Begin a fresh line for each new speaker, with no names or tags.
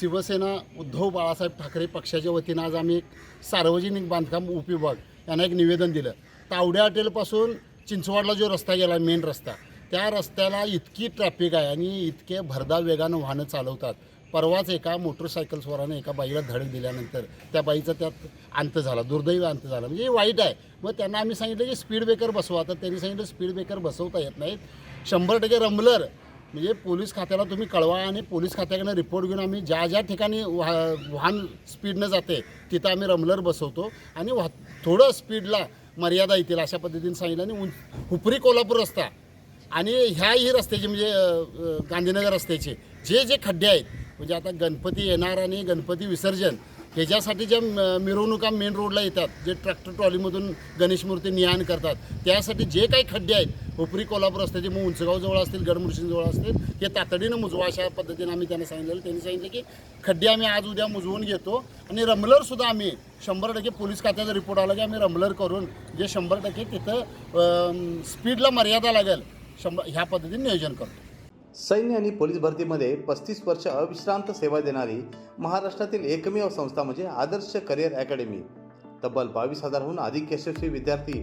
शिवसेना उद्धव बाळासाहेब ठाकरे पक्षाच्या वतीनं आज आम्ही एक सार्वजनिक बांधकाम उपविभाग यांना एक निवेदन दिलं. तावड्या हॉटेलपासून चिंचवाडला जो रस्ता गेला मेन रस्ता त्या रस्त्याला इतकी ट्रॅफिक आहे आणि इतके भरदा वेगानं वाहनं चालवतात. परवाच एका मोटरसायकलस्वरानं एका बाईला धडक दिल्यानंतर त्या बाईचा त्यात अंत झाला दुर्दैव अंत झाला. म्हणजे हे वाईट आहे. मग त्यांना आम्ही सांगितलं की स्पीड ब्रेकर बसवा. तर त्यांनी सांगितलं स्पीड ब्रेकर बसवता येत नाहीत. शंभर टक्के रमलर म्हणजे पोलीस खात्याला तुम्ही कळवा आणि पोलीस खात्याकडनं रिपोर्ट घेऊन आम्ही ज्या ज्या ठिकाणी वाह वाहन स्पीडनं जाते तिथं आम्ही रमलर बसवतो आणि वाह थोडं स्पीडला मर्यादा येतील अशा पद्धतीने सांगितलं आणि उं- हुपरी कोल्हापूर रस्ता आणि ह्याही रस्त्याचे म्हणजे गांधीनगर रस्त्याचे जे जे खड्डे आहेत म्हणजे आता गणपती येणार आणि गणपती विसर्जन ह्याच्यासाठी ज्या म- मिरवणुका मेन रोडला येतात जे ट्रॅक्टर ट्रॉलीमधून गणेश मूर्ती नियाण करतात त्यासाठी जे काही खड्डे आहेत उपरी कोल्हापूर रस्त्याचे मग उंचगावजवळ असतील गडमुर्शींजवळ असतील हे तातडीनं मुजवा अशा पद्धतीने आम्ही त्यांना सांगितलेलं. त्यांनी सांगितलं की खड्डे आम्ही आज उद्या मुजवून घेतो आणि रमलरसुद्धा आम्ही शंभर टक्के पोलीस खात्याचा रिपोर्ट आला की आम्ही रमलर करून जे शंभर टक्के तिथं स्पीडला मर्यादा लागेल शंभर ह्या पद्धतीने नियोजन करतो.
सैन्य आणि पोलीस भरतीमध्ये पस्तीस वर्ष अविश्रांत सेवा देणारी महाराष्ट्रातील एकमेव संस्था म्हणजे आदर्श करिअर अकॅडमी. तब्बल बावीस हजारहून अधिक यशस्वी विद्यार्थी